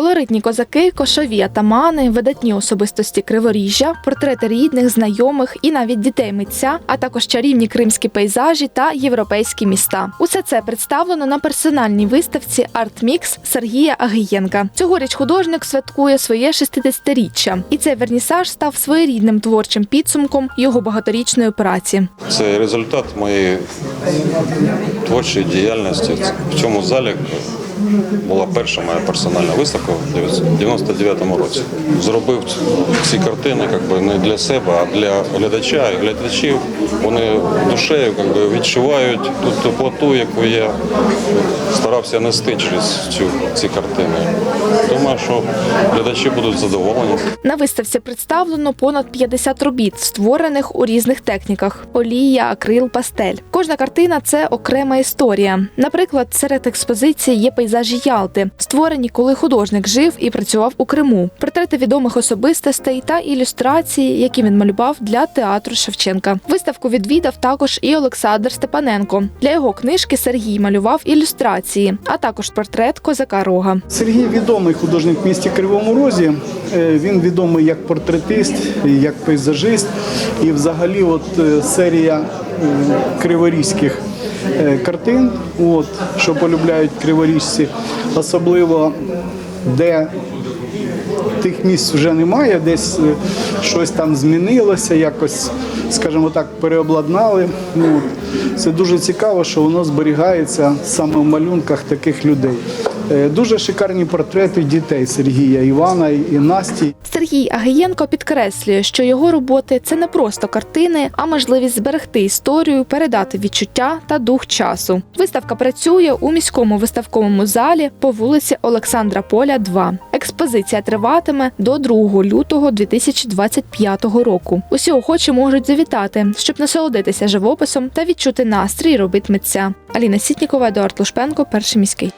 Колоритні козаки, кошові атамани, видатні особистості Криворіжжя, портрети рідних, знайомих і навіть дітей митця, а також чарівні кримські пейзажі та європейські міста. Усе це представлено на персональній виставці «Артмікс» Сергія Агієнка. Цьогоріч художник святкує своє 60-річчя, і цей вернісаж став своєрідним творчим підсумком його багаторічної праці. Це результат моєї творчої діяльності. В цьому залі була перша моя персональна виставка в 99-му році. Зробив ці картини як би, не для себе, а для глядача. І глядачів вони душею як би, відчувають ту теплоту, яку я старався нести через цю, ці картини. Думаю, що глядачі будуть задоволені. На виставці представлено понад 50 робіт, створених у різних техніках: олія, акрил, пастель. Кожна картина це окрема історія. Наприклад, серед експозиції є пейзажі Ялти, створені, коли художник жив і працював у Криму, портрети відомих особистостей та ілюстрації, які він малював для театру Шевченка. Виставку відвідав також і Олександр Степаненко. Для його книжки Сергій малював ілюстрації, а також портрет козака Рога. Сергій відомий художник в місті Кривому Розі. Е, Він відомий як портретист, як пейзажист. І взагалі, от е, серія е, криворізьких картин, от, що полюбляють криворіжці, особливо де тих місць вже немає, десь е, щось там змінилося, якось, скажімо так, переобладнали. Ну. Це дуже цікаво, що воно зберігається саме в малюнках таких людей. Е, Дуже шикарні портрети дітей Сергія, Івана і Насті. Сергій Агієнко підкреслює, що його роботи це не просто картини, а можливість зберегти історію, передати відчуття та дух часу. Виставка працює у міському виставковому залі по вулиці Олександра Поля, 2. Експозиція триватиме до 2 лютого 2025 року. Усі охочі можуть завітати, щоб насолодитися живописом та відчути настрій робіт митця. Аліна Сітнікова, Едуард Лушпенко, перший міський.